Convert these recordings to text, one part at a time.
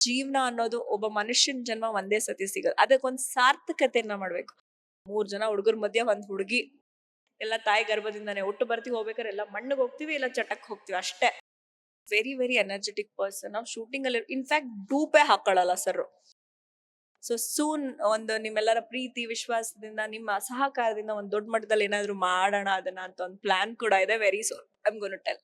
ಜೀವನ ಅನ್ನೋದು ಒಬ್ಬ ಮನುಷ್ಯನ ಜನ್ಮ ಒಂದೇ ಸತಿ ಸಿಗೋದು, ಅದಕ್ಕೊಂದ್ ಸಾರ್ಥಕತೆಯನ್ನ ಮಾಡ್ಬೇಕು. ಮೂರ್ ಜನ ಹುಡುಗರ ಮಧ್ಯೆ ಒಂದ್ ಹುಡುಗಿ, ಎಲ್ಲ ತಾಯಿ ಗರ್ಭದಿಂದಾನೆ ಹುಟ್ಟು ಬರ್ತೀವಿ ಹೋಗ್ಬೇಕಾದ್ರೆ ಎಲ್ಲ ಮಣ್ಣಿಗೆ ಹೋಗ್ತೀವಿ ಇಲ್ಲ ಚಟಕ್ ಹೋಗ್ತೀವಿ ಅಷ್ಟೇ. ವೆರಿ ವೆರಿ ಎನರ್ಜೆಟಿಕ್ ಪರ್ಸನ್ ನಾವು ಶೂಟಿಂಗ್ ಅಲ್ಲಿ ಇನ್ಫ್ಯಾಕ್ಟ್ ಡೂಪೇ ಹಾಕೊಳ್ಳಲ್ಲ ಸರ್ ಸೊ ಸೂನ್ ಒಂದು ನಿಮ್ಮೆಲ್ಲರ ಪ್ರೀತಿ, ವಿಶ್ವಾಸದಿಂದ, ನಿಮ್ಮ ಸಹಕಾರದಿಂದ ಒಂದು ದೊಡ್ಡ ಮಟ್ಟದಲ್ಲಿ ಏನಾದ್ರು ಮಾಡೋಣ, ಅದನ್ನ ಅಂತ ಒಂದು ಪ್ಲಾನ್ ಕೂಡ ಇದೆ very so I'm gonna tell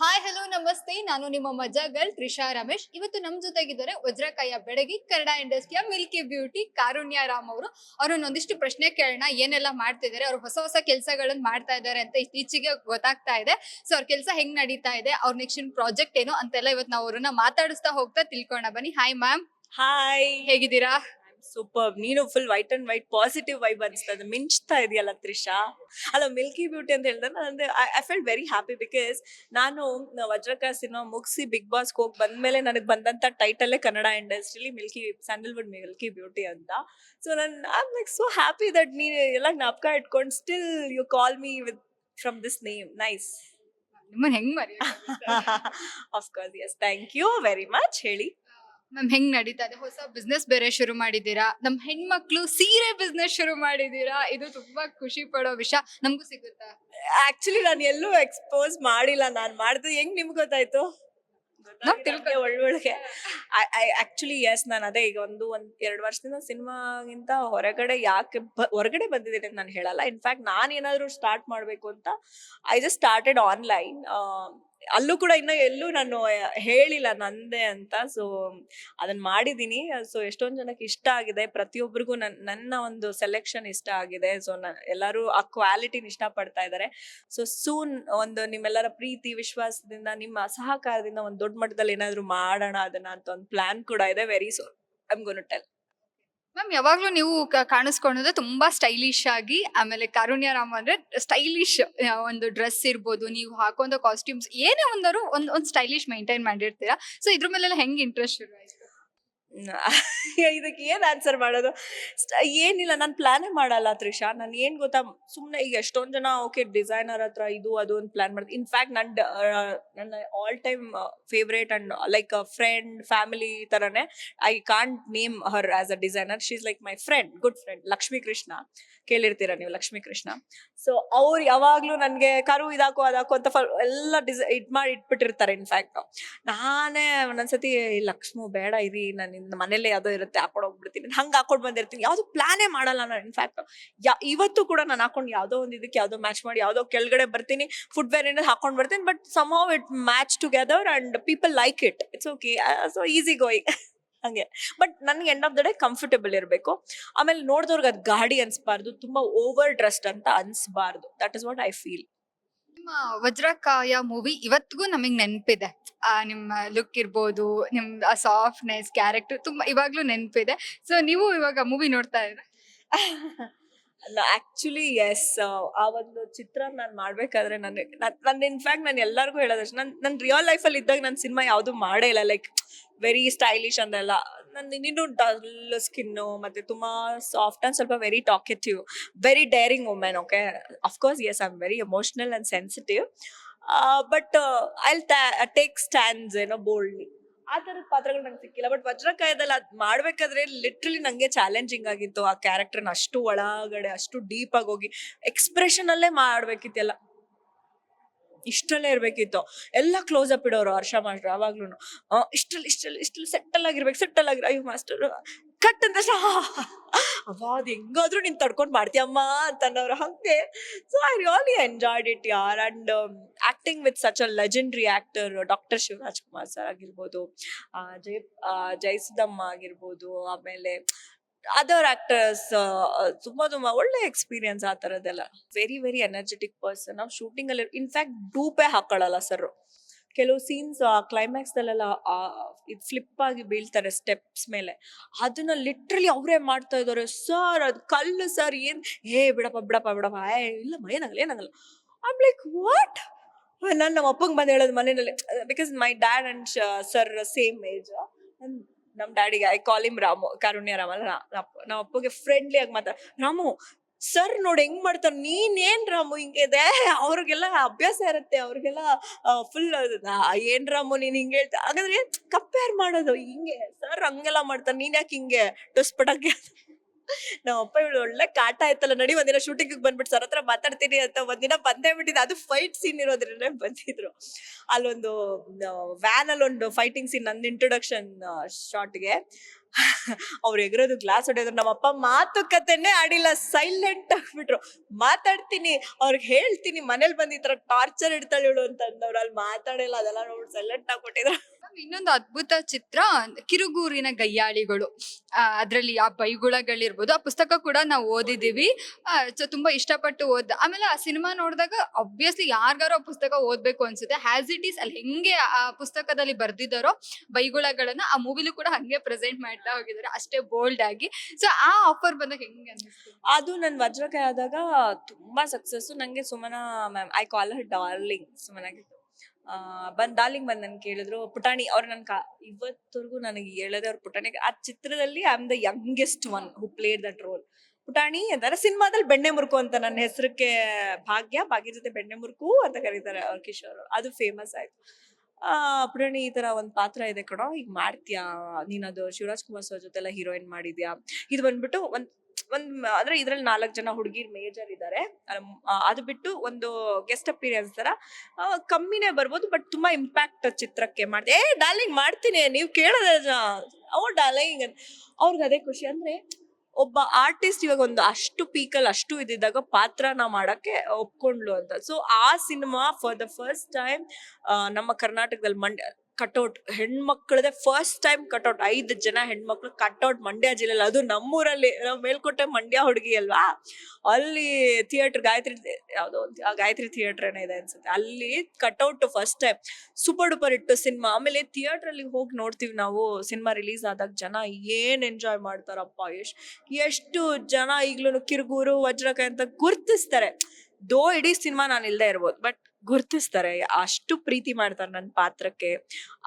hi hello ನಮಸ್ತೆ. ನಾನು ನಿಮ್ಮ ಮಜಾ ಗರ್ಲ್ ತ್ರಿಷಾ ರಮೇಶ್. ಇವತ್ತು ನಮ್ ಜೊತೆಗಿದ್ದಾರೆ ವಜ್ರಕಾಯ ಬೆಡಗಿ ಕನ್ನಡ ಇಂಡಸ್ಟ್ರಿಯ ಮಿಲ್ಕಿ ಬ್ಯೂಟಿ ಕಾರುಣ್ಯ ರಾಮ್ ಅವರು. ಅವ್ರನ್ನ ಒಂದಿಷ್ಟು ಪ್ರಶ್ನೆ ಕೇಳೋಣ ಏನೆಲ್ಲ ಮಾಡ್ತಿದ್ದಾರೆ ಅವ್ರು ಹೊಸ ಹೊಸ ಕೆಲಸಗಳನ್ನ ಮಾಡ್ತಾ ಇದ್ದಾರೆ ಅಂತ ಇತ್ತೀಚೆಗೆ ಗೊತ್ತಾಗ್ತಾ ಇದೆ. ಸೊ ಅವ್ರ ಕೆಲಸ ಹೆಂಗ್ ನಡೀತಾ ಇದೆ ಅವ್ರ ನೆಕ್ಸ್ಟ್ ಪ್ರಾಜೆಕ್ಟ್ ಏನು ಅಂತೆಲ್ಲ ಇವತ್ತು ನಾವು ಅವ್ರನ್ನ ಮಾತಾಡಿಸ್ತಾ ಹೋಗ್ತಾ ತಿಳ್ಕೋಣ ಬನ್ನಿ ಹಾಯ್ ಮ್ಯಾಮ್ ಹಾಯ್ ಹೇಗಿದ್ದೀರಾ? ಸೂಪರ್ ನೀನು full white and white positive vibe ಅನ್ಸ್ತದೆ ಮಿಂಚ್ತಾ ಇದೆಯಲ್ಲ ತ್ರಿಷಾ? ಅಲ್ಲ ಮಿಲ್ಕಿ ಬ್ಯೂಟಿ ಅಂತ ಹೇಳಿದ್ರೆ ಅಂದ್ರೆ I felt very happy because ನಾನು ವಜ್ರಕ ಸಿನಿಮಾ ಮುಗಿಸಿ ಬಿಗ್ ಬಾಸ್ ಹೋಗಿ ಬಂದ್ಮೇಲೆ ನನಗೆ ಬಂದಂತ ಟೈಟಲ್ಲೇ ಕನ್ನಡ ಇಂಡಸ್ಟ್ರಿಲಿ ಮಿಲ್ಕಿ ಸ್ಯಾಂಡಲ್ವುಡ್ ಮಿಲ್ಕಿ ಬ್ಯೂಟಿ ಅಂತ. ಸೊ ನನ್ I like so happy that ನೀನು ಎಲ್ಲ ಜ್ಞಾಪಕ ಇಟ್ಕೊಂಡು still you call me with from this name nice ನಿಮ್ಮನ್ನ ಹೆಂಗ್ ಮರಿ course yes thank you very much ಹೇಳಿ. ಮ್ಯಾಮ್ ಹೆಂಗ್ ನಡೀತಾ ಇದೆ? ಹೊಸ ಬಿಸ್ನೆಸ್ ಬೇರೆ ಶುರು ಮಾಡಿದ್ದೀರಾ? ನಮ್ ಹೆಣ್ಮಕ್ಳು ಸೀರೆ ಬಿಸ್ನೆಸ್ ಶುರು ಮಾಡಿದೀರಾ ಇದು ತುಂಬಾ ಖುಷಿ ಪಡೋ ವಿಷಯ. ನಮಗೂ ಸಿಗುತ್ತಾ? ಆಕ್ಚುಲಿ ನಾನು ಎಲ್ಲೂ ಎಕ್ಸ್ಪೋಸ್ ಮಾಡಿಲ್ಲ. ನಾನು ಮಾಡಿದ್ರೆ ಹೆಂಗ್ ನಿಮ್ಗೆ ಗೊತ್ತಾಯ್ತು? ನಾವ್. ಒಳ್ಳೊಳಗೆ ಆಕ್ಚುಲಿ ಎಸ್ ನಾನು ಅದೇ ಈಗ ಒಂದು ಒಂದ್ ಎರಡು ವರ್ಷದಿಂದ ಸಿನಿಮಾಗಿಂತ ಹೊರಗಡೆ ಯಾಕೆ ಹೊರಗಡೆ ಬಂದಿದ್ದೀನಿ ಅಂತ ನಾನು ಹೇಳಲ್ಲ. ಇನ್ಫ್ಯಾಕ್ಟ್ ನಾನು ಏನಾದ್ರು ಸ್ಟಾರ್ಟ್ ಮಾಡ್ಬೇಕು ಅಂತ ಐ ಜಸ್ಟ್ ಸ್ಟಾರ್ಟೆಡ್ ಆನ್ಲೈನ್ ಅಲ್ಲೂ ಕೂಡ ಇನ್ನ ಎಲ್ಲೂ ನಾನು ಹೇಳಿಲ್ಲ ನಂದೇ ಅಂತ. ಸೊ ಅದನ್ನ ಮಾಡಿದೀನಿ ಸೊ, ಎಷ್ಟೊಂದ್ ಜನಕ್ಕೆ ಇಷ್ಟ ಆಗಿದೆ. ಪ್ರತಿಯೊಬ್ಬರಿಗೂ ನನ್, ನನ್ನ ಒಂದು ಸೆಲೆಕ್ಷನ್ ಇಷ್ಟ ಆಗಿದೆ. ಸೊ ಎಲ್ಲರೂ ಆ ಕ್ವಾಲಿಟಿನ ಇಷ್ಟ ಪಡ್ತಾ ಇದ್ದಾರೆ. ಸೊ ಸೂನ್ ಒಂದು ನಿಮ್ಮೆಲ್ಲರ ಪ್ರೀತಿ, ವಿಶ್ವಾಸದಿಂದ, ನಿಮ್ಮ ಸಹಕಾರದಿಂದ ಒಂದು ದೊಡ್ಡ ಮಟ್ಟದಲ್ಲಿ ಏನಾದ್ರು ಮಾಡೋಣ, ಅದನ್ನ ಅಂತ ಒಂದು ಪ್ಲಾನ್ ಕೂಡ ಇದೆ. Very so I'm gonna tell ma'am, ಯಾವಾಗಲೂ ನೀವು ಕಾಣಿಸ್ಕೊಂಡ್ರೆ ತುಂಬಾ ಸ್ಟೈಲಿಶ್ ಆಗಿ, ಆಮೇಲೆ ಕಾರುಣ್ಯ ರಾಮ್ ಅಂದ್ರೆ ಸ್ಟೈಲಿಶ್ ಒಂದು ಡ್ರೆಸ್ ಇರ್ಬೋದು, ನೀವು ಹಾಕೊಂಡ ಕಾಸ್ಟ್ಯೂಮ್ಸ್ ಏನೇ ಒಂದರು ಒಂದ್ ಒಂದ್ ಸ್ಟೈಲಿಶ್ ಮೇಂಟೈನ್ ಮಾಡಿರ್ತೀರಾ. ಸೊ ಇದ್ರ ಮೇಲೆಲ್ಲ ಹೆಂಗ್ ಇಂಟ್ರೆಸ್ಟ್ ಶುರು ಆಯ್ತು ಇದಕ್ಕೆ ಏನ್ ಆನ್ಸರ್ ಮಾಡೋದು? ಏನಿಲ್ಲ, ನಾನು ಪ್ಲಾನೇ ಮಾಡಲ್ಲ ತ್ರಿಷಾ. ನಾನು ಏನ್ ಗೊತ್ತಾ, ಸುಮ್ನೆ ಈಗ ಎಷ್ಟೊಂದ್ ಜನ, ಓಕೆ ಡಿಸೈನರ್ ಹತ್ರ ಇದು, ಅದು ಅಂತ ಪ್ಲಾನ್ ಮಾಡ್ತೀನಿ ಇನ್ಫ್ಯಾಕ್ಟ್ ನನ್ ನನ್ನ all time favourite and like friend family ತರನೇ I can't name her as a designer she is like my friend good friend Lakshmi Krishna ಕೇಳಿರ್ತೀರಾ ನೀವು ಲಕ್ಷ್ಮೀ ಕೃಷ್ಣ ಸೊ ಅವ್ರು ಯಾವಾಗ್ಲೂ ನನ್ಗೆ ಕರು ಇದಾಕೋ, ಅದಾಕೋ ಅಂತ ಫಲ್ ಎಲ್ಲ ಡಿಸೈ ಇದ್ ಮಾಡಿ ಇಟ್ಬಿಟ್ಟಿರ್ತಾರೆ ಇನ್ಫ್ಯಾಕ್ಟ್ ನಾನೇ ಒಂದೊಂದ್ಸತಿ ಲಕ್ಷ್ಮು, ಬೇಡ ಇರಿ ನಾನು ಇನ್ನು ಮನೇಲೆ ಯಾವ್ದೋ ಇರುತ್ತೆ ಹಾಕೊಂಡು ಹೋಗ್ಬಿಡ್ತೀನಿ. ಹಂಗೆ ಹಾಕೊಂಡ್ ಬಂದಿರ್ತೀನಿ. ಯಾವುದು ಪ್ಲಾನೇ ಮಾಡಲ್ಲ ನಾನು ಇನ್ಫ್ಯಾಕ್ಟ್ ಯಾ, ಇವತ್ತು ಕೂಡ ನಾನು ಹಾಕೊಂಡು ಯಾವ್ದೋ ಒಂದ್ ಇದಕ್ಕೆ ಯಾವುದೋ ಮ್ಯಾಚ್ ಮಾಡಿ, ಯಾವ್ದೋ ಕೆಳಗಡೆ ಬರ್ತೀನಿ ಫುಡ್ ವೇರ್ ಏನಾದ್ರು ಹಾಕೊಂಡ್ ಬರ್ತೀನಿ but somehow it match together and people like it it's okay so easy going ಹಂಗೆ. ಬಟ್ ನನ್ಗೆ end of the day comfortable ಇರಬೇಕು. ಆಮೇಲೆ ನೋಡಿದವ್ರಿಗೆ ಅದು ಗಾಡಿ ಅನ್ಸ್ಬಾರ್ದು, ತುಂಬಾ ಓವರ್ ಡ್ರೆಸ್ಡ್ ಅಂತ ಅನ್ಸ್ಬಾರ್ದು. That is what I feel ನಿಮ್ಮ ವಜ್ರಕಾಯ ಮೂವಿ ಇವತ್ತಿಗೂ ನಮಗ್ ನೆನಪಿದೆ. ಆ, ನಿಮ್ಮ ಲುಕ್ ಇರ್ಬೋದು, ನಿಮ್ ಸಾಫ್ಟ್ನೆಸ್ ಕ್ಯಾರೆಕ್ಟರ್ ತುಂಬಾ ಇವಾಗ್ಲೂ ನೆನಪಿದೆ. ಸೊ ನೀವು ಇವಾಗ ಮೂವಿ ನೋಡ್ತಾ ಇದ್ರೆ ಆಕ್ಚುಲಿ ಎಸ್ ಆ ಒಂದು ಚಿತ್ರ ನಾನು ಮಾಡ್ಬೇಕಾದ್ರೆ ನಾನು ನನ್ನ ಇನ್ಫ್ಯಾಕ್ಟ್ ನಾನು ಎಲ್ಲರಿಗೂ ಹೇಳೋದಷ್ಟು ನನ್ ನನ್ನ ರಿಯಲ್ ಲೈಫಲ್ಲಿ ಇದ್ದಾಗ ನನ್ನ ಸಿನಿಮಾ ಯಾವುದು ಮಾಡೇ ಇಲ್ಲ. ಲೈಕ್ ವೆರಿ ಸ್ಟೈಲಿಶ್ ಅಂದೆಲ್ಲ ನನ್ನ ಇನ್ನೂ ಡಲ್ ಸ್ಕಿನ್ನು ಮತ್ತೆ ತುಂಬಾ ಸಾಫ್ಟ್ ಅಂಡ್ ಸ್ವಲ್ಪ very talkative very daring women okay of course yes I am very emotional and sensitive but I take stands ಏನೋ ಬೋಲ್ಡ್ಲಿ ಆ ಥರದ ಪಾತ್ರಗಳು ನಂಗೆ ಸಿಕ್ಕಿಲ್ಲ. ಬಟ್ ವಜ್ರಕಾಯದಲ್ಲಿ ಅದು ಮಾಡ್ಬೇಕಾದ್ರೆ ಲಿಟ್ರಲಿ ನಂಗೆ ಚಾಲೆಂಜಿಂಗ್ ಆಗಿತ್ತು ಆ ಕ್ಯಾರೆಕ್ಟರ್ನ ಅಷ್ಟು ಒಳಗಡೆ, ಅಷ್ಟು ಡೀಪ್ ಆಗಿ ಹೋಗಿ ಎಕ್ಸ್ಪ್ರೆಷನ್ ಅಲ್ಲೇ ಮಾಡ್ಬೇಕಿತ್ತೆಲ್ಲ. ಇಷ್ಟಲ್ಲೇ ಇರ್ಬೇಕಿತ್ತು. ಎಲ್ಲ ಕ್ಲೋಸ್ ಅಪ್ ಇಡೋರು ಹರ್ಷ ಮಾಸ್ಟರ್ ಅವಾಗ್ಲೂ ಇಷ್ಟಲ್ಲಿ ಇಷ್ಟಲ್ಲಿ ಇಷ್ಟಲ್ಲಿ ಸೆಟ್ಟಲ್ ಆಗಿರ್ಬೇಕು ಸೆಟ್ಟಲ್ ಆಗಿರ ಅಯ್ಯೋ ಮಾಸ್ಟರ್. ಕಟ್ ಅಂತ ಅವಾದ್ ಹೆಂಗಾದ್ರೂ ನೀನ್ ತಡ್ಕೊಂಡ್ ಮಾಡ್ತೀಯಮ್ಮ ಅಂತ ಅನ್ನೋರು ಹಂಗೆ. So I really enjoyed it ಯಾರ್. And acting with such a legendary actor doctor Shivaraj Kumar sir ಆಗಿರ್ಬೋದು ಆ, ಜೈ ಆ, ಜಯಸುಧಮ್ಮ ಆಗಿರ್ಬೋದು ಆಮೇಲೆ ಅದರ್ ಆಕ್ಟರ್ಸ್ ತುಂಬಾ ತುಂಬಾ ಒಳ್ಳೆ ಎಕ್ಸ್ಪೀರಿಯನ್ಸ್ ಆ ತರದೆಲ್ಲ ವೆರಿ ವೆರಿ ಎನರ್ಜೆಟಿಕ್ ಪರ್ಸನ್ ನಾವು ಶೂಟಿಂಗ್ ಅಲ್ಲಿ ಇನ್ಫ್ಯಾಕ್ಟ್ ಡೂಪೇ ಹಾಕೊಳ್ಳಲ್ಲ ಸರ್ ಕೆಲವು ಸೀನ್ಸ್ ಕ್ಲೈಮ್ಯಾಕ್ಸ್ ದಲ್ಲೆಲ್ಲ ಇದು ಫ್ಲಿಪ್ ಆಗಿ ಬೀಳ್ತಾರೆ ಸ್ಟೆಪ್ಸ್ ಮೇಲೆ. ಅದನ್ನ ಲಿಟ್ರಲಿ ಅವರೇ ಮಾಡ್ತಾ ಇದ್ದಾರೆ. ಸರ್ ಅದು ಕಲ್ಲು ಸರ್ ಏನ್? ಹೇ ಬಿಡಪ್ಪ ಬಿಡಪ್ಪ ಬಿಡಪ್ಪ. ಏ, ಇಲ್ಲ ಏನಾಗಲ್ಲ ಏನಾಗಲ್ಲ. ಐಮ್ ಲೈಕ್ ವಾಟ್ ನಾನು ನಮ್ಮ ಅಪ್ಪಂಗೆ ಬಂದು ಹೇಳೋದು ಮನೆಯಲ್ಲಿ because my dad and sir same age ನಮ್ಮ ಡ್ಯಾಡಿಗೆ I call him Ramu, Karunya Rama ನಮ್ಮ ಅಪ್ಪಗೆ ಫ್ರೆಂಡ್ಲಿ ಆಗಿ ಮಾತಾಡ, ರಾಮು ಸರ್ ನೋಡಿ ಹೆಂಗ್ ಮಾಡ್ತಾರ ನೀನೇನ್ ರಾಮು ಹಿಂಗಿದೆ ಅವ್ರಿಗೆಲ್ಲ ಅಭ್ಯಾಸ ಇರುತ್ತೆ, ಅವ್ರಿಗೆಲ್ಲ ಫುಲ್ ಏನ್ ರಾಮು ನೀನ್ ಹಿಂಗೆ ಹೇಳ್ತಾ? ಹಾಗಾದ್ರೆ ಕಂಪೇರ್ ಮಾಡೋದು, ಹಿಂಗೆ ಸರ್ ಹಂಗೆಲ್ಲ ಮಾಡ್ತಾರೆ, ನೀನ್ ಯಾಕೆ ಹಿಂಗೆ ಟುಸ್ ಪಟಾಕಿ ನಮ್ಮ ಅಪ್ಪ ಇವಳು ಒಳ್ಳೆ ಕಾಟ ಆಯ್ತಲ್ಲ, ನಡಿ ಒಂದಿನ ಶೂಟಿಂಗ್ ಬಂದ್ಬಿಟ್ಟು ಸರ್ ಹತ್ರ ಮಾತಾಡ್ತೀನಿ ಅಂತ ಒಂದಿನ ಬಂದೇ ಬಿಟ್ಟಿದ್ದು. ಅದು ಫೈಟ್ ಸೀನ್ ಇರೋದ್ರಿಂದ ಬಂದಿದ್ರು. ಅಲ್ಲೊಂದು ವ್ಯಾನ್ ಅಲ್ಲಿ ಒಂದು ಫೈಟಿಂಗ್ ಸೀನ್ ನಂದು ಇಂಟ್ರೊಡಕ್ಷನ್ ಶಾರ್ಟ್ಗೆ ಅವ್ರು ಎಗರೋದು ಗ್ಲಾಸ್ ಹೊಡೆಯೋದು ನಮ್ಮಪ್ಪ ಮಾತುಕತೆನೆ ಆಡಿಲ್ಲ ಸೈಲೆಂಟ್ ಆಗ್ಬಿಟ್ರು. ಮಾತಾಡ್ತೀನಿ, ಅವ್ರಿಗೆ ಹೇಳ್ತೀನಿ, ಮನೇಲಿ ಬಂದ್ ಈ ತರ ಟಾರ್ಚರ್ ಇಡ್ತಾಳೆ ಇವಳು ಅಂತ ಅಂದವ್ರು. ಅಲ್ಲಿ ಮಾತಾಡಿಲ್ಲ, ಅದೆಲ್ಲ ನೋಡಿ ಸೈಲೆಂಟ್ ಆಗ್ಬಿಟ್ಟಿದ್ರು ಇನ್ನೊಂದು ಅದ್ಭುತ ಚಿತ್ರ, ಕಿರುಗೂರಿನ ಗಯ್ಯಾಳಿಗಳು. ಅದ್ರಲ್ಲಿ ಆ ಬೈಗುಳಗಳಿರ್ಬೋದು. ಆ ಪುಸ್ತಕ ಕೂಡ ನಾವು ಓದಿದೀವಿ. ತುಂಬಾ ಇಷ್ಟಪಟ್ಟು ಓದ್, ಆಮೇಲೆ ಆ ಸಿನಿಮಾ ನೋಡಿದಾಗ ಅಬ್ವಿಯಸ್ಲಿ ಯಾರಿಗಾರು ಆ ಪುಸ್ತಕ ಓದ್ಬೇಕು ಅನ್ಸುತ್ತೆ. ಹ್ಯಾಸ್ ಇಟ್ ಈಸ್ ಅಲ್ಲಿ ಹೆಂಗೆ ಆ ಪುಸ್ತಕದಲ್ಲಿ ಬರ್ದಿದ್ದಾರೋ ಬೈಗುಳಗಳನ್ನ ಆ ಮೂವಿಲೂ ಕೂಡ ಹಂಗೆ ಪ್ರೆಸೆಂಟ್ ಮಾಡ್ತಾ ಹೋಗಿದ್ದಾರೆ ಅಷ್ಟೇ ಬೋಲ್ಡ್ ಆಗಿ. ಸೊ ಆ ಆಫರ್ ಬಂದಾಗ ಹೆಂಗೆ ಅನಿಸ್ತು ಅದು ನನ್ ವಜ್ರಕಾಯ ಆದಾಗ ತುಂಬಾ ಸಕ್ಸಸ್ ನಂಗೆ Sumana ma'am I call her darling ಸುಮನಾಗಿತ್ತು ಆ, ಬಂದ್ ಡಾರ್ಲಿಂಗ್ ಬಂದ್ ನನ್ ಕೇಳಿದ್ರು, ಪುಟಾಣಿ, ಅವ್ರು ನನ್ ಕಾ, ಇವತ್ತವರೆಗೂ ನನಗೆ ಹೇಳದೆ ಅವ್ರ ಪುಟಾಣಿ. ಆ ಚಿತ್ರದಲ್ಲಿ I am the youngest one who played that role ಪುಟಾಣಿ ಅಂತಾರೆ ಸಿನಿಮಾದಲ್ಲಿ ಬೆಣ್ಣೆ ಮುರುಕು ಅಂತ ನನ್ನ ಹೆಸರಕ್ಕೆ ಭಾಗ್ಯ ಭಾಗ್ಯ ಜೊತೆ ಬೆಣ್ಣೆ ಮುರುಕು ಅಂತ ಕರೀತಾರೆ ಅವ್ರ ಕಿಶೋರ್. ಅದು ಫೇಮಸ್ ಆಯ್ತು. ಆ ಪುಟಾಣಿ ಈ ತರ ಒಂದ್ ಪಾತ್ರ ಇದೆ ಕಣೋ. ಈಗ ಮಾಡ್ತೀಯಾ? ನೀನ್ ಅದು ಶಿವರಾಜ್ ಕುಮಾರ್ ಸರ್ ಜೊತೆ ಎಲ್ಲ ಹೀರೋಯಿನ್ ಮಾಡಿದ್ಯಾ? ಇದು ಬಂದ್ಬಿಟ್ಟು ಒಂದ್ ಒಂದ್ ಅಂದ್ರೆ ಇದ್ರಲ್ಲಿ ನಾಲ್ಕು ಜನ ಹುಡುಗಿರ್ ಮೇಜರ್ ಇದ್ದಾರೆ ಅದು ಬಿಟ್ಟು ಒಂದು ಗೆಸ್ಟ್ ಅಪಿರಿಯನ್ಸ್ ತರ ಕಮ್ಮಿನೇ ಬರ್ಬೋದು, ಬಟ್ ತುಂಬಾ ಇಂಪ್ಯಾಕ್ಟ್ ಚಿತ್ರಕ್ಕೆ ಮಾಡಿದೆ. ಏ, ಡಾರ್ಲಿಂಗ್ ಮಾಡ್ತೀನಿ, ನೀವು ಕೇಳೋದ ಓ, ಡಾರ್ಲಿಂಗ್. ಅವ್ರಿಗೆ ಅದೇ ಖುಷಿ. ಅಂದ್ರೆ ಒಬ್ಬ ಆರ್ಟಿಸ್ಟ್ ಇವಾಗ ಒಂದು ಅಷ್ಟು ಪೀಕಲ್ ಅಷ್ಟು ಇದ್ದಿದ್ದಾಗ ಪಾತ್ರನ ಮಾಡಕ್ಕೆ ಒಪ್ಕೊಂಡ್ಲು ಅಂತ. ಸೊ ಆ cinema for the first time ನಮ್ಮ ಕರ್ನಾಟಕದಲ್ಲಿ ಮಂಡ್ಯ ಕಟೌಟ್ ಹೆಣ್ಮಕ್ಳದೇ ಫಸ್ಟ್ ಟೈಮ್ ಕಟೌಟ್ ಐದು ಜನ ಹೆಣ್ಮಕ್ಳು ಕಟೌಟ್ ಮಂಡ್ಯ ಜಿಲ್ಲೆಯಲ್ಲಿ ಅದು ನಮ್ಮೂರಲ್ಲಿ, ನಾವು ಮೇಲ್ಕೋಟೆ ಮಂಡ್ಯ ಹುಡುಗಿ ಅಲ್ವಾ? ಅಲ್ಲಿ ಥಿಯೇಟರ್ ಗಾಯತ್ರಿ, ಯಾವುದೋ ಒಂದು ಗಾಯತ್ರಿ ಥಿಯೇಟರ್ ಏನೋ ಇದೆ ಅನ್ಸುತ್ತೆ. ಅಲ್ಲಿ cutout first time super duper ಇಟ್ಟು ಸಿನಿಮಾ. ಆಮೇಲೆ ಥಿಯೇಟರ್ ಅಲ್ಲಿ ಹೋಗಿ ನೋಡ್ತೀವಿ ನಾವು, ಸಿನಿಮಾ ರಿಲೀಸ್ ಆದಾಗ ಜನ ಏನ್ ಎಂಜಾಯ್ ಮಾಡ್ತಾರಪ್ಪ ಯಶ್ ಎಷ್ಟು ಜನ ಈಗ್ಲೂ ಕಿರುಗೂರು, ವಜ್ರಕಾಯಿ ಅಂತ ಗುರ್ತಿಸ್ತಾರೆ. ದೋ ಇಡೀ ಸಿನಿಮಾ ನಾನು ಇಲ್ದೇ ಇರ್ಬೋದು. ಬಟ್ ಗುರ್ತಿಸ್ತಾರೆ. ಅಷ್ಟು ಪ್ರೀತಿ ಮಾಡ್ತಾರೆ ನನ್ನ ಪಾತ್ರಕ್ಕೆ.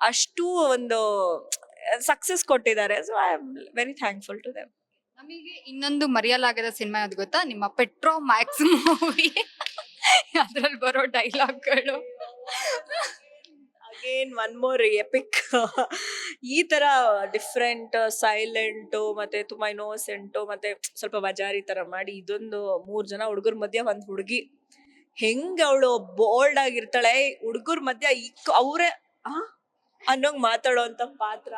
ಅಷ್ಟು ಒಂದು ಸಕ್ಸಸ್ ಕೊಟ್ಟಿದ್ದಾರೆ. So I am very thankful to them ನಮಗೆ ಇನ್ನೊಂದು ಮರೆಯಲಾಗದ ಸಿನಿಮಾ ಅದು ಗೊತ್ತಾ? ನಿಮ್ಮ ಪೆಟ್ರೋ ಮ್ಯಾಕ್ಸ್ ಮೂವಿ ಅದ್ರಲ್ಲಿ ಬರೋ ಡೈಲಾಗ್ಗಳು ಅಗೇನ್ ಒನ್ ಮೋರ್ ಎಪಿಕ್ ಈ ತರ ಡಿಫ್ರೆಂಟ್ ಸೈಲೆಂಟು ಮತ್ತೆ ತುಂಬಾ ಇನ್ನೋಸೆಂಟ್ ಮತ್ತೆ ಸ್ವಲ್ಪ ಬಜಾರಿ ತರ ಮಾಡಿ ಇದೊಂದು ಮೂರ್ ಜನ ಹುಡುಗರ ಮಧ್ಯೆ ಒಂದು ಹುಡುಗಿ ಹೆಂಗ್ ಅವಳು ಬೋಲ್ಡ್ ಆಗಿರ್ತಾಳೆ, ಹುಡುಗರ ಮಧ್ಯ ಅವ್ರೆ, ಆ? ಅನ್ನೋಂಗ್ ಮಾತಾಡೋಂತ ಪಾತ್ರ.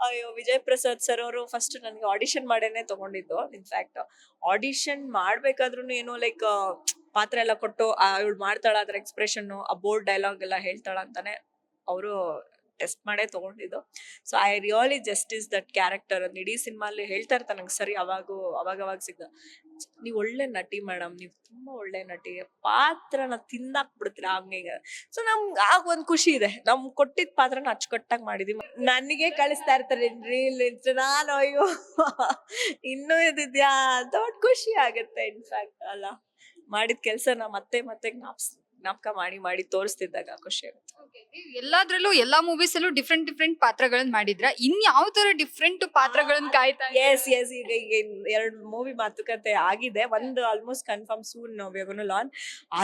ಅಯ್ಯೋ ವಿಜಯ್ ಪ್ರಸಾದ್ ಸರ್ ಅವರು ಫಸ್ಟ್ ನನಗೆ ಆಡಿಷನ್ ಮಾಡೇನೆ ತಗೊಂಡಿದ್ದು ಇನ್ಫ್ಯಾಕ್ಟ್ ಆಡಿಷನ್ ಮಾಡ್ಬೇಕಾದ್ರೂ ಏನು ಲೈಕ್ ಪಾತ್ರ ಎಲ್ಲ ಕೊಟ್ಟು ಇವಳು ಮಾಡ್ತಾಳ, ಅದ್ರ ಎಕ್ಸ್ಪ್ರೆಷನ್ ಆ ಬೋರ್ಡ್ ಡೈಲಾಗ್ ಎಲ್ಲ ಹೇಳ್ತಾಳ ಅಂತಾನೆ, ಅವರು ಟೆಸ್ಟ್ ಮಾಡೇ ತಗೊಂಡಿದ್ದು. So I really justice that character ಅದ್ ಇಡೀ ಸಿನಿಮಾಲಿ ಹೇಳ್ತಾ ಇರ್ತಾರೆ ನಂಗೆ ಸರಿ ಅವಾಗ ಅವಾಗ ಅವಾಗ ಸಿಗ್ದ. ನೀವ್ ಒಳ್ಳೆ ನಟಿ ಮೇಡಮ್ ನೀವ್ ತುಂಬಾ ಒಳ್ಳೆ ನಟಿ. ಪಾತ್ರನ ತಿಂದಾಕ್ ಬಿಡ್ತೀರಾ ಹಂಗೆ ಸೊ ನಮ್ಗೆ ಆಗ ಒಂದ್ ಖುಷಿ ಇದೆ. ನಮ್ ಕೊಟ್ಟಿದ್ ಪಾತ್ರನ ಅಚ್ಚುಕಟ್ಟಾಗಿ ಮಾಡಿದೀವಿ. ನನಗೆ ಕಳಿಸ್ತಾ ಇರ್ತಾರೆ ರೀಲ್ ನಾನು ಅಯ್ಯೋ, ಇನ್ನೂ ಇದಿದ್ಯಾ ಅಂತ. ಒಟ್ಟು ಖುಷಿ ಆಗುತ್ತೆ ಇನ್ಫ್ಯಾಕ್ಟ್ ಅಲ್ಲ. ಮಾಡಿದ ನಾ ಮತ್ತೆ ಮತ್ತೆ ಜ್ಞಾಪ್ಸ್ ಜ್ಞಾಪಕ ಮಾಡಿ ಮಾಡಿ ತೋರಿಸ್ತಿದ್ದಾಗ ಖುಷಿ ಆಗುತ್ತೆ. ಎಲ್ಲಾದ್ರಲ್ಲೂ ಎಲ್ಲಾ ಮೂವೀಸ್ ಅಲ್ಲೂ ಡಿಫ್ರೆಂಟ್ ಡಿಫ್ರೆಂಟ್ ಪಾತ್ರಗಳನ್ನ ಮಾಡಿದ್ರ ಇನ್ ಯಾವ ತರ ಡಿಫ್ರೆಂಟ್ ಪಾತ್ರಗಳನ್ನ ಕಾಯ್ತಾ? ಎಸ್ ಎಸ್ ಈಗ ಈಗ ಎರಡು ಮೂವಿ ಮಾತುಕತೆ ಆಗಿದೆ. ಒಂದು ಆಲ್ಮೋಸ್ಟ್ ಕನ್ಫರ್ಮ್ ಸೂನ್ ವೆಗನು ಲಾನ್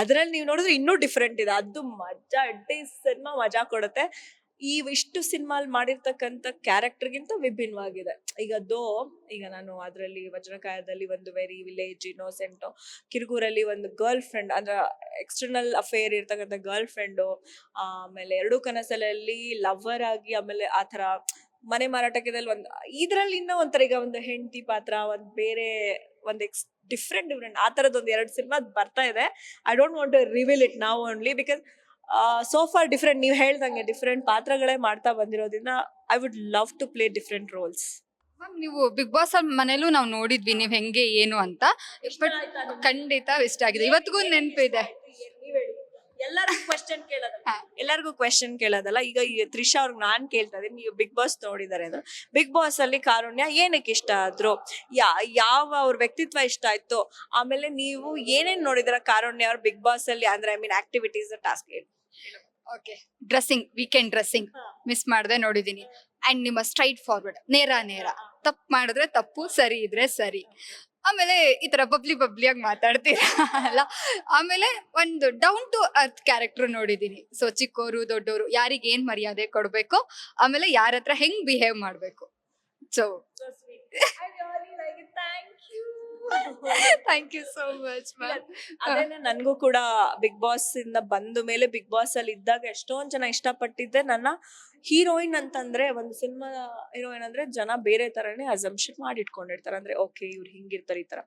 ಅದ್ರಲ್ಲಿ ನೀವು ನೋಡಿದ್ರೆ ಇನ್ನೂ ಡಿಫ್ರೆಂಟ್ ಇದೆ. ಅದು ಮಜಾ ಅಡ್ಡಿ ಸಿನಿಮಾ ಮಜಾ ಕೊಡುತ್ತೆ. ಈ ಇಷ್ಟು ಸಿನಿಮಾಲ್ ಮಾಡಿರ್ತಕ್ಕಂಥ ಕ್ಯಾರೆಕ್ಟರ್ಗಿಂತ ವಿಭಿನ್ನವಾಗಿದೆ. ಈಗ ದೋ, ಈಗ ನಾನು ಅದರಲ್ಲಿ ವಜ್ರಕಾಯದಲ್ಲಿ ಒಂದು ವೆರಿ ವಿಲೇಜ್ ಇನ್ನೋಸೆಂಟ್ ಕಿರುಗೂರಲ್ಲಿ ಒಂದು ಗರ್ಲ್ ಫ್ರೆಂಡ್ ಅಂದ್ರೆ ಎಕ್ಸ್ಟರ್ನಲ್ ಅಫೇರ್ ಇರ್ತಕ್ಕಂಥ ಗರ್ಲ್ ಫ್ರೆಂಡು ಆಮೇಲೆ ಎರಡು ಕನಸಲಲ್ಲಿ ಲವರ್ ಆಗಿ ಆಮೇಲೆ ಆ ಥರ ಮನೆ ಮಾರಾಟಕ್ಕೆದಲ್ಲಿ ಒಂದು, ಇದ್ರಲ್ಲಿ ಇನ್ನೂ ಒಂಥರ ಈಗ ಒಂದು ಹೆಂಡತಿ ಪಾತ್ರ, ಒಂದ್ ಬೇರೆ, ಒಂದ್ ಎಕ್ಸ್ ಡಿಫ್ರೆಂಟ್ ಡಿಫ್ರೆಂಟ್ ಆ ಥರದ್ದು ಒಂದು ಎರಡು ಸಿನಿಮಾ ಬರ್ತಾ ಇದೆ. I don't want to reveal it ನಾವು only because so far different ನೀವು ಹೇಳ್ದಂಗೆ ಡಿಫ್ರೆಂಟ್ ಪಾತ್ರಗಳೇ ಮಾಡ್ತಾ ಬಂದಿರೋದ್ರಿಂದ I would love to play different roles ma'am ನೀವು ಬಿಗ್ ಬಾಸ್ ಮನೇಲೂ ನಾವು ನೋಡಿದ್ವಿ ನೀವ್ ಹೆಂಗೆ ಏನು ಅಂತ. ಬಟ್ ಖಂಡಿತ ಇಷ್ಟ ಆಗಿದೆ. ಇವತ್ತಿಗೂ ನೆನಪಿದೆ. ಎಲ್ಲರಿಗೂ ಕ್ವೆಶನ್ ಕೇಳೋದಲ್ಲ. ಎಲ್ಲರಿಗೂ ಕ್ವಶನ್ ಕೇಳೋದಲ್ಲ. ಈಗ ಈ ತ್ರಿಷಾ ಅವ್ರಿಗೆ ನಾನ್ ಕೇಳ್ತಾ ಇದ್ದೀನಿ. ನೀವು ಬಿಗ್ ಬಾಸ್ ನೋಡಿದಾರೆ ಅಂದ್ರೆ ಬಿಗ್ ಬಾಸ್ ಅಲ್ಲಿ ಕಾರುಣ್ಯ ಏನಕ್ಕೆ ಇಷ್ಟ ಆದ್ರು? ಯಾ ಯಾವ ಅವ್ರ ವ್ಯಕ್ತಿತ್ವ ಇಷ್ಟ ಆಯ್ತು ಆಮೇಲೆ ನೀವು ಏನೇನ್ ನೋಡಿದ್ರ ಕಾರುಣ್ಯ ಅವ್ರ ಬಿಗ್ ಬಾಸ್ ಅಲ್ಲಿ? ಅಂದ್ರೆ ಐ ಮೀನ್ ಆಕ್ಟಿವಿಟೀಸ್ ಟಾಸ್ಕ್ ಹೇಳಿ okay dressing weekend dressing miss ಮಾಡದೆ ನೋಡಿದೀನಿ ಅಂಡ್ ನಿಮ್ಮ ಸ್ಟ್ರೈಟ್ ಫಾರ್ವರ್ಡ್ ನೇರ ನೇರ. ತಪ್ಪು ಮಾಡಿದ್ರೆ ತಪ್ಪು ಸರಿ ಇದ್ರೆ ಸರಿ. ಆಮೇಲೆ ಈ ತರ ಬಬ್ಲಿ ಬಬ್ಲಿಯಾಗಿ ಮಾತಾಡ್ತೀರಾ ಅಲ್ಲ? ಆಮೇಲೆ ಒಂದು ಡೌನ್ ಟು ಅರ್ತ್ ಕ್ಯಾರೆಕ್ಟರ್ ನೋಡಿದೀನಿ. ಸೊ ಚಿಕ್ಕೋರು ದೊಡ್ಡೋರು ಯಾರಿಗೆ ಏನ್ ಮರ್ಯಾದೆ ಕೊಡ್ಬೇಕು ಆಮೇಲೆ ಯಾರ ಹತ್ರ ಹೆಂಗ್ ಬಿಹೇವ್ ಮಾಡ್ಬೇಕು. So thank you so much ma'am ಅದೇನೆ ನನ್ಗೂ ಕೂಡ ಬಿಗ್ ಬಾಸ್ ಇಂದ ಬಂದ ಮೇಲೆ ಬಿಗ್ ಬಾಸ್ ಅಲ್ಲಿ ಇದ್ದಾಗ ಎಷ್ಟೊಂದ್ ಜನ ಇಷ್ಟಪಟ್ಟಿದ್ದೆ. ನನ್ನ ಹೀರೋಯಿನ್ ಅಂತಂದ್ರೆ ಒಂದು ಸಿನಿಮಾ ಹೀರೋಯಿನ್ ಅಂದ್ರೆ ಜನ ಬೇರೆ ತರನೇ ಅಸಂಪ್ಷನ್ ಮಾಡಿ ಇಟ್ಕೊಂಡಿರ್ತಾರೆ ಅಂದ್ರೆ ಓಕೆ ಇವ್ರು ಹಿಂಗಿರ್ತಾರೆ ಈ ತರ.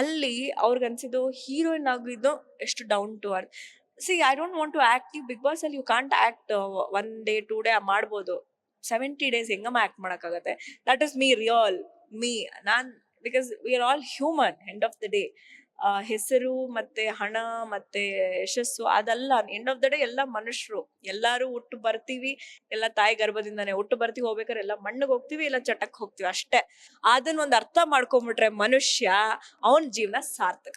ಅಲ್ಲಿ ಅವ್ರಿಗೆ ಅನ್ಸಿದ್ದು ಹೀರೋಯಿನ್ ಆಗಿದ್ದು ಎಷ್ಟು down to earth see I don't want to act ಈ ಬಿಗ್ ಬಾಸ್ ಅಲ್ಲಿ you can't act one day two day ಮಾಡ್ಬೋದು. ಸೆವೆಂಟಿ ಡೇಸ್ ಹೆಂಗಮ್ಮ act ಮಾಡಕ್ಕಾಗತ್ತೆ? That is me real me non because we are all human end of the day ಹೆಸರು ಮತ್ತೆ ಹಣ ಮತ್ತೆ ಯಶಸ್ಸು ಅದಲ್ಲ ಎಂಡ್ ಆಫ್ ದ ಡೇ ಎಲ್ಲ ಮನುಷ್ಯರು. ಎಲ್ಲಾರು ಹುಟ್ಟು ಬರ್ತೀವಿ, ಎಲ್ಲ ತಾಯಿ ಗರ್ಭದಿಂದಾನೆ ಹುಟ್ಟು ಬರ್ತೀವಿ, ಹೋಗ್ಬೇಕಾದ್ರೆ ಎಲ್ಲ ಮಣ್ಣಿಗೆ ಹೋಗ್ತೀವಿ, ಇಲ್ಲ ಚಟಕ್ ಹೋಗ್ತೀವಿ ಅಷ್ಟೇ. ಅದನ್ನ ಒಂದು ಅರ್ಥ ಮಾಡ್ಕೊಂಡ್ಬಿಟ್ರೆ ಮನುಷ್ಯ ಅವನ ಜೀವನ ಸಾರ್ಥಕ.